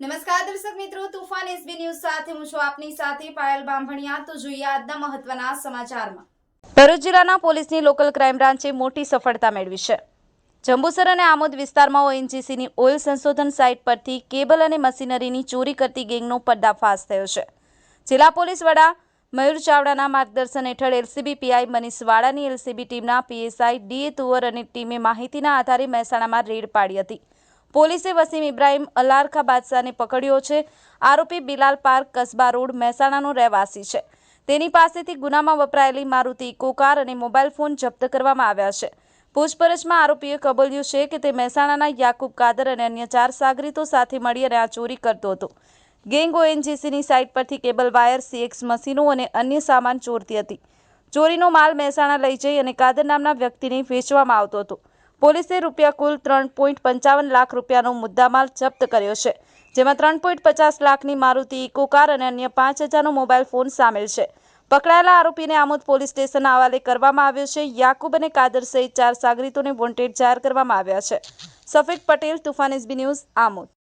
નમસ્કાર દર્શક મિત્રો, તુફાન એસબી ન્યૂઝ સાથે હું છું આપની સાથે પાયલ બાંભણિયા. તો જોઈએ આજના મહત્વના સમાચારમાં. ભરૂચ જિલ્લાના પોલીસની લોકલ ક્રાઇમ બ્રાન્ચે મોટી સફળતા મેળવી છે. જંબુસર અને આમોદ વિસ્તારમાં ઓએનજીસીની ઓઇલ સંશોધન સાઇટ પરથી કેબલ અને મશીનરીની ચોરી કરતી ગેંગનો પર્દાફાશ થયો છે. જિલ્લા પોલીસ વડા મયુર ચાવડાના માર્ગદર્શન હેઠળ એલસીબી પીઆઈ મનીષ વાડાની એલસીબી ટીમના પીએસઆઈ ડીએ તુવર અને ટીમે માહિતીના આધારે મહેસાણામાં રેડ પાડી હતી. પોલીસે વસીમ ઇબ્રાહિમ અલારખા બાદશાહને પકડ્યો છે. આરોપી બિલાલ પાર્ક કસબા રોડ મહેસાણાનો રહેવાસી છે. તેની પાસેથી ગુનામાં વપરાયેલી મારુતિ ઇકો કાર અને મોબાઈલ ફોન જપ્ત કરવામાં આવ્યા છે. પૂછપરછમાં આરોપીએ કબૂલ્યું છે કે તે મહેસાણાના યાકુબ કાદર અને અન્ય ચાર સાગરીતો સાથે મળી અને આ ચોરી કરતો હતો. ગેંગ ઓએનજીસીની સાઇટ પરથી કેબલ વાયર, સીએક્સ મશીનો અને અન્ય સામાન ચોરતી હતી. ચોરીનો માલ મહેસાણા લઈ જઈ અને કાદર નામના વ્યક્તિને વેચવામાં આવતો હતો. પોલીસે રૂપિયા કુલ ત્રણ પોઈન્ટ પંચાવન લાખ રૂપિયાનો મુદ્દામાલ જપ્ત કર્યો છે, જેમાં ત્રણ પોઈન્ટ પચાસ લાખની મારુતિ ઇકો કાર અને અન્ય પાંચ હજારનો મોબાઈલ ફોન સામેલ છે. પકડાયેલા આરોપીને આમોદ પોલીસ સ્ટેશનના હવાલે કરવામાં આવ્યો છે. યાકુબ અને કાદર સહિત ચાર સાગરીતોને વોન્ટેડ જાહેર કરવામાં આવ્યા છે. સફેદ પટેલ, તુફાન એસબી ન્યૂઝ, આમોદ.